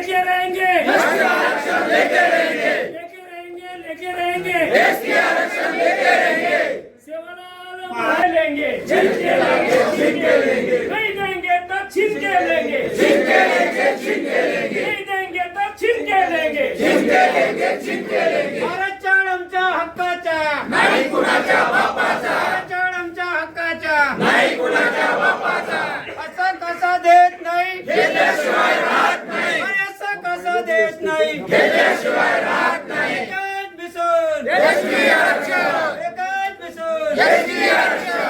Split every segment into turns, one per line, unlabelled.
लेके रहेंगे। आरक्षण
लेके रहेंगे। लेके रहेंगे लेके रहेंगे लेके रहेंगे सेवालाल लेंगे छीन के लेंगे। छीन के लेंगे नहीं देंगे तो छीन के लेंगे। छीन के लेंगे छीन के लेंगे नहीं देंगे तो छीन के लेंगे। छीन के लेंगे छीन के लेंगे
आरक्षण आमच्या हक्काचा नाही कुणाच्या बापाचा आरक्षण आमच्या हक्काचा नाही कुणाच्या बापाचा असं कसं देत नाही घेतल्याशिवाय राहत नाही असं नाही. घेतल्याशिवाय राहत नाही. एकच मिसून एकच मिसून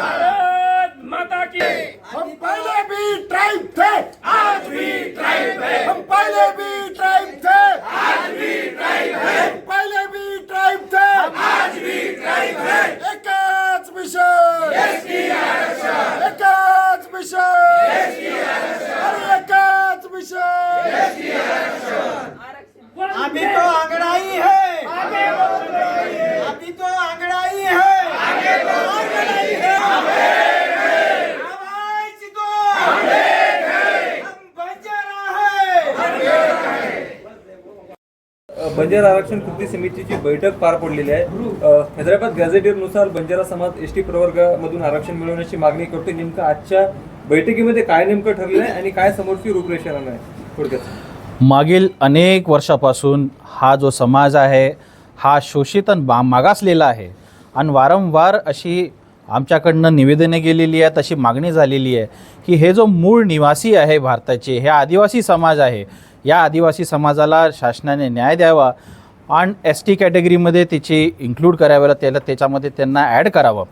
भारत माता की.
हम पहले भी ट्राइब थे आज भी ट्राइब है. हम पहले भी ट्राइब थे आज भी ट्राइब है हम पहले भी ट्राइब थे आज भी ट्राइब है एकच मिशन एकच मिशन अरे एकच मिशन
अभी तो अंगड़ाई है अभी तो अंगड़ाई है अंगड़ाई है आवाज दो हम बंजारा है
बंजारा आरक्षण कृती समितीची बैठक पार पडलेली आहे. हैदराबाद गॅझेटियरनुसार बंजारा समाज एस टी प्रवर्गामधून आरक्षण मिळवण्याची मागणी करतो नेमकं आजच्या बैठकीमध्ये काय नेमकं ठरलं आहे आणि काय समोरची रूपरेषा आहे? थोडक्यात
मागील अनेक वर्षापासून हा जो समाज आहे हा शोषित आणि मागासलेला आहे आणि वारंवार अशी आमच्याकडनं निवेदने गेलेली आहेत अशी मागणी झालेली आहे की हे जो मूळ निवासी आहे भारताचे हे आदिवासी समाज आहे या आदिवासी समाजाला शासनाने न्याय द्यावा आणि एस टी कॅटेगरीमध्ये तिची इन्क्लूड कराव्याला त्याला त्याच्यामध्ये त्यांना ॲड करावं.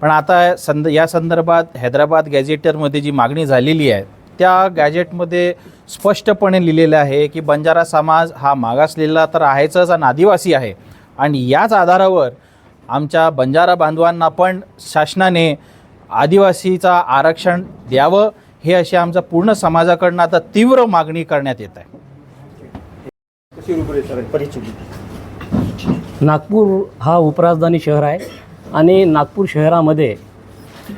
पण आता संद या संदर्भात हैदराबाद गॅझेटरमध्ये जी मागणी झालेली आहे त्या गॅजेटमध्ये स्पष्टपणे लिहिलेलं आहे की बंजारा समाज हा मागासलेला तर आहेच आणि आदिवासी आहे. आणि याच आधारावर आमच्या बंजारा बांधवांना पण शासनाने आदिवासीचा आरक्षण द्यावं हे अशी आमच्या पूर्ण समाजाकडनं आता तीव्र मागणी करण्यात येत आहे.
नागपूर हा उपराजधानी शहर आहे आणि नागपूर शहरामध्ये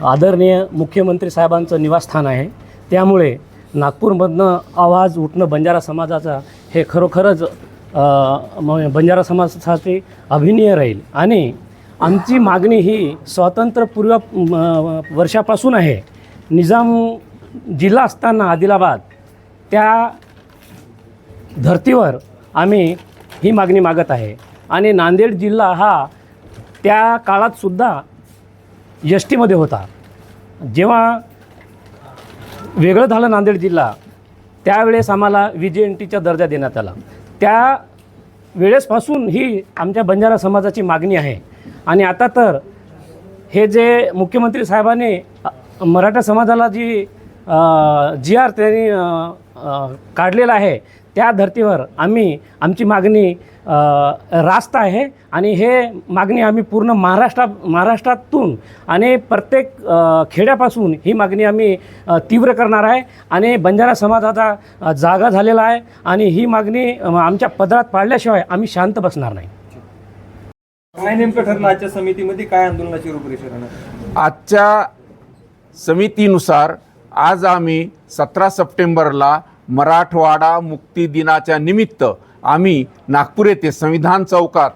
आदरणीय मुख्यमंत्री साहेबांचं निवासस्थान आहे. त्यामुळे नागपूरमधनं आवाज उठणं बंजारा समाजाचा हे खरोखरच बंजारा समाजासाठी अभिनय राहील. आणि आमची मागणी ही स्वातंत्र्यपूर्व वर्षापासून आहे. निजाम जिल्हा असताना आदिलाबाद त्या धर्तीवर आम्ही ही मागणी मागत आहे. आणि नांदेड जिल्हा हा त्या काळातसुद्धा एस टीमध्ये होता. जेव्हा वेगळं झालं नांदेड जिल्हा त्यावेळेस आम्हाला व्ही जे एन टीचा दर्जा देण्यात आला. त्या वेळेसपासून ही आमच्या बंजारा समाजाची मागणी आहे. आणि आता तर हे जे मुख्यमंत्री साहेबांनी मराठा समाजाला जी जी आर त्यांनी काढलेला आहे त्या धर्तीवर आम्ही आमची मागणी रास्त आहे आणि हे मागणी आम्ही पूर्ण महाराष्ट्रा महाराष्ट्रातून आणि प्रत्येक खेड्यापासून ही मागणी आम्ही तीव्र करणार आहे आणि बंजारा समाजाचा जागा झालेला आहे आणि ही मागणी आमच्या पदरात पाडल्याशिवाय आम्ही शांत बसणार नाही.
काय नेमकं ठरलं आजच्या समितीमध्ये काय आंदोलनाची रूपरेषा राहणार?
आजच्या समितीनुसार आज आम्ही सतरा सप्टेंबरला मराठवाडा मुक्ती दिनाच्या निमित्त आम्ही नागपूर येथे संविधान चौकात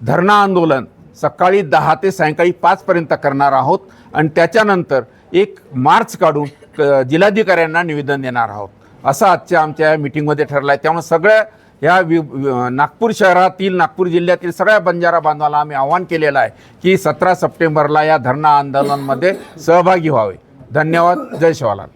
धरणा आंदोलन सकाळी दहा ते सायंकाळी पाचपर्यंत करणार आहोत आणि त्याच्यानंतर एक मार्च काढून जिल्हाधिकाऱ्यांना निवेदन देणार आहोत. असं आजच्या आमच्या या मिटिंगमध्ये ठरलं आहे त्यामुळे सगळ्या या वि वि- नागपूर शहरातील नागपूर जिल्ह्यातील सगळ्या बंजारा बांधवाला आम्ही आवाहन केलेलं आहे की सतरा सप्टेंबरला या धरणा आंदोलनामध्ये सहभागी व्हावे. धन्यवाद. जय शिवालाल.